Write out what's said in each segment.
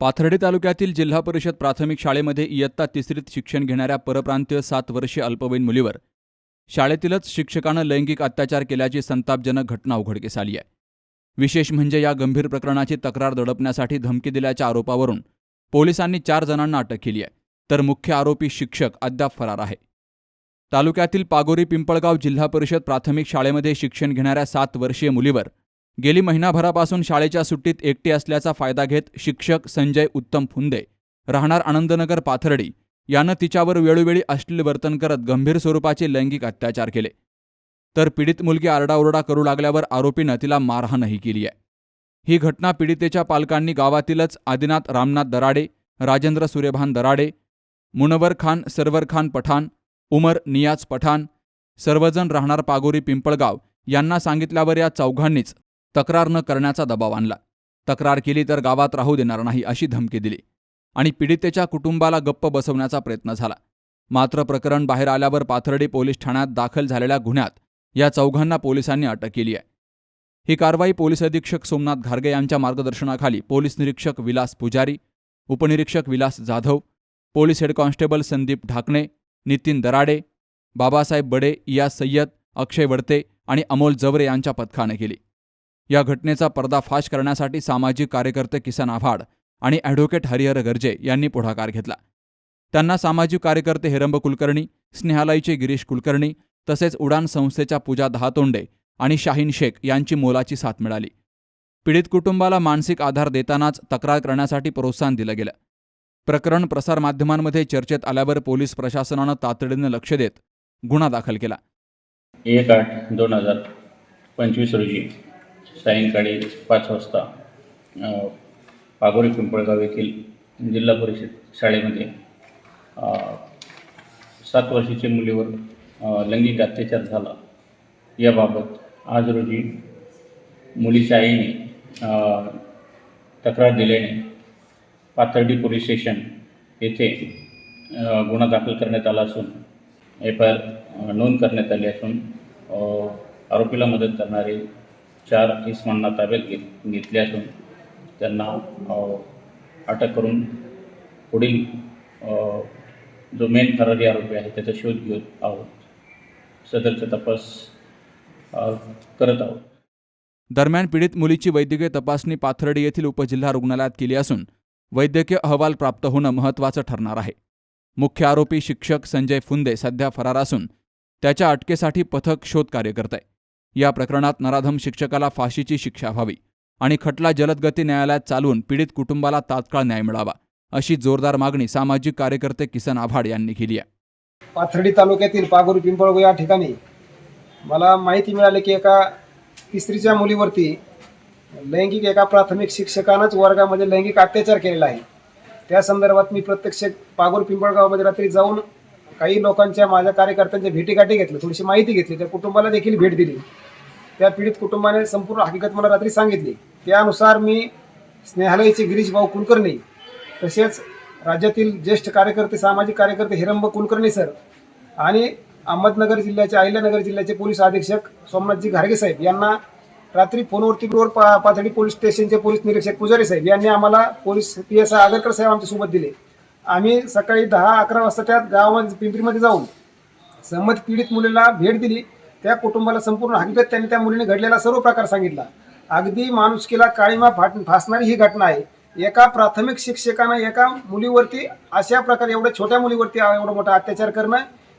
पाथर्डी तालुक्यातील जिल्हा परिषद प्राथमिक शाळेमध्ये इयत्ता तिसरीत शिक्षण घेणाऱ्या परप्रांतीय सात वर्षीय अल्पवयीन मुलीवर शाळेतीलच शिक्षकानं लैंगिक अत्याचार केल्याची संतापजनक घटना उघडकीस आली आहे. विशेष म्हणजे या गंभीर प्रकरणाची तक्रार दडपण्यासाठी धमकी दिल्याच्या आरोपावरून पोलिसांनी चार जणांना अटक केली आहे तर मुख्य आरोपी शिक्षक अद्याप फरार आहे. तालुक्यातील पागोरी पिंपळगाव जिल्हा परिषद प्राथमिक शाळेमध्ये शिक्षण घेणाऱ्या सात वर्षीय मुलीवर गेली महिनाभरापासून शाळेच्या सुट्टीत एकटी असल्याचा फायदा घेत शिक्षक संजय उत्तम फुंदे राहणार आनंदनगर पाथर्डी यानं तिच्यावर वेळोवेळी अश्लील वर्तन करत गंभीर स्वरूपाचे लैंगिक अत्याचार केले. तर पीडित मुलगी आरडाओरडा करू लागल्यावर आरोपीनं तिला मारहाणही केली आहे. ही घटना पीडितेच्या पालकांनी गावातीलच आदिनाथ रामनाथ दराडे राजेंद्र सूर्यभान दराडे मुनवर खान सरवर खान पठाण उमर नियाज पठाण सर्वजण राहणार पागोरी पिंपळगाव यांना सांगितल्यावर या चौघांनीच तक्रार न करण्याचा दबाव आणला. तक्रार केली तर गावात राहू देणार नाही अशी धमकी दिली आणि पीडितेच्या कुटुंबाला गप्प बसवण्याचा प्रयत्न झाला. मात्र प्रकरण बाहेर आल्यावर पाथर्डी पोलीस ठाण्यात दाखल झालेल्या गुन्ह्यात या चौघांना पोलिसांनी अटक केली आहे. ही कारवाई पोलीस अधीक्षक सोमनाथ घारगे यांच्या मार्गदर्शनाखाली पोलीस निरीक्षक विलास पुजारी उपनिरीक्षक Vilas Jadhav police head constable Sandeep Dhakane Nitin Darade Babasaheb Bade या सय्यद अक्षय वडते आणि अमोल जवरे यांच्या पथकानं केली. या घटनेचा पर्दाफाश करण्यासाठी सामाजिक कार्यकर्ते किसन आव्हाड आणि ॲडव्होकेट हरिहर गर्जे यांनी पुढाकार घेतला. त्यांना सामाजिक कार्यकर्ते हिरंब कुलकर्णी स्नेहालयचे गिरीश कुलकर्णी तसेच उडान संस्थेच्या पूजा दहातोंडे आणि शाहीन शेख यांची मोलाची साथ मिळाली. पीडित कुटुंबाला मानसिक आधार देतानाच तक्रार करण्यासाठी प्रोत्साहन दिलं गेलं. प्रकरण प्रसारमाध्यमांमध्ये चर्चेत आल्यावर पोलीस प्रशासनानं तातडीनं लक्ष देत गुन्हा दाखल केला. एक आठ दोन हजार पंचवीस रोजी सायंकाळी पाच वाजता पागोरी पिंपळगाव येथील जिल्हा परिषद शाळेमध्ये सात वर्षाच्या मुलीवर लैंगिक अत्याचार झाला. याबाबत आज रोजी मुलीच्या आईने तक्रार दिल्याने पाथर्डी पोलीस स्टेशन येथे गुन्हा दाखल करण्यात आला असून एफ आय आर नोंद करण्यात आली असून आरोपीला मदत करणारे चार इसमांना ताब्यात घेत घेतले असून त्यांना अटक करून पुढील जो मेन फरारी आरोपी आहे त्याचा शोध घेत आहोत. सदरचा तपास करत आहोत. दरम्यान पीडित मुलीची वैद्यकीय तपासणी पाथर्डी येथील उपजिल्हा रुग्णालयात केली असून वैद्यकीय अहवाल प्राप्त होणं महत्त्वाचं ठरणार आहे. मुख्य आरोपी शिक्षक संजय फुंदे सध्या फरार असून त्याच्या अटकेसाठी पथक शोध कार्य करत आहे या प्रकरणात नराधम शिक्षकाला फाशीची शिक्षा व्हावी आणि खटला जलदगती न्यायालयात चालवून पीडित कुटुंबाला तात्काळ न्याय मिळावा अशी जोरदार मागणी सामाजिक कार्यकर्ते किसन आव्हाड यांनी केली आहे. पाथर्डी तालुक्यातील पागोरी पिंपळगाव या ठिकाणी मला माहिती मिळाली की एका तिसरीच्या मुलीवरती लैंगिक एका प्राथमिक शिक्षकानंच वर्गामध्ये लैंगिक अत्याचार केलेला आहे. त्या संदर्भात मी प्रत्यक्ष पागोर पिंपळगावमध्ये रात्री जाऊन काही लोकांच्या माझ्या कार्यकर्त्यांच्या भेटीगाठी घेतल्या थोडीशी माहिती घेतली त्या कुटुंबाला देखील भेट दिली. त्या पीडित कुटुंबाने संपूर्ण हकीकत मला रात्री सांगितली. त्यानुसार मी स्नेहालयचे गिरीश भाऊ कुलकर्णी तसेच राज्यातील ज्येष्ठ कार्यकर्ते सामाजिक कार्यकर्ते हिरंब कुलकर्णी सर आणि अहमदनगर जिल्ह्याचे अहिल्यानगर जिल्ह्याचे पोलीस अधीक्षक सोमनाथजी घारगे साहेब यांना रात्री फोनवरती रोड पा पाथर्डी पोलीस स्टेशनचे पोलीस निरीक्षक पुजारी साहेब यांनी आम्हाला police P S I Agarkar साहेब आमच्यासोबत दिले. आम्ही सकाळी दहा अकरा वाजता त्या गावामध्ये पिंपरीमध्ये जाऊन संमत पीडित मुलीला भेट दिली. त्या कुटुंबाला संपूर्ण हकीकत त्यांनी त्या मुलीने घडलेला सर्व प्रकार सांगितला. अगदी माणुसकीला काळीमा फाट फासणारी ही घटना आहे. एका प्राथमिक शिक्षकानं एका मुलीवरती अशा प्रकारे एवढ्या छोट्या मुलीवरती एवढा मोठा अत्याचार करणं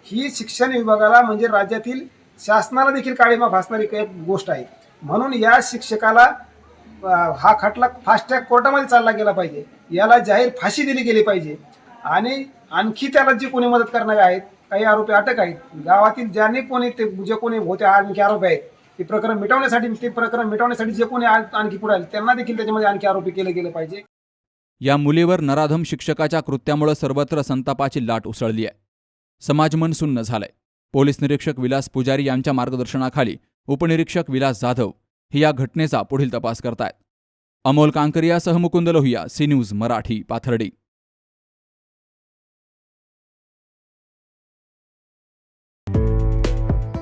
ही शिक्षण विभागाला म्हणजे राज्यातील शासनाला देखील काळीमा फासणारी एक गोष्ट आहे. म्हणून या शिक्षकाला हा खटला फास्ट ट्रॅक कोर्टामध्ये चालला गेला पाहिजे. याला जाहीर फाशी दिली गेली पाहिजे. आणि आणखी त्याला जे कोणी मदत करणारे आहेत काही आरोपी अटक आहेत. गावातील ज्याने कोणी ते जे कोणी होते आणखी आरोपी आहेत ते प्रकरण मिटवण्यासाठी ते प्रकरण मिटवण्यासाठी जे कोणी आणखी पुढे आले त्यांना देखील त्याच्यामध्ये आणखी आरोपी केले गेले पाहिजे. या मुलीवर नराधम शिक्षकाच्या कृत्यामुळे सर्वत्र संतापाची लाट उसळली आहे. समाजमन सुन्न झालंय. पोलीस निरीक्षक विलास पुजारी यांच्या मार्गदर्शनाखाली उपनिरीक्षक विलास जाधव हे या घटनेचा पुढील तपास करतायत. Amol कांकरियासह Mukund Lohiya C news Marathi Pathardi.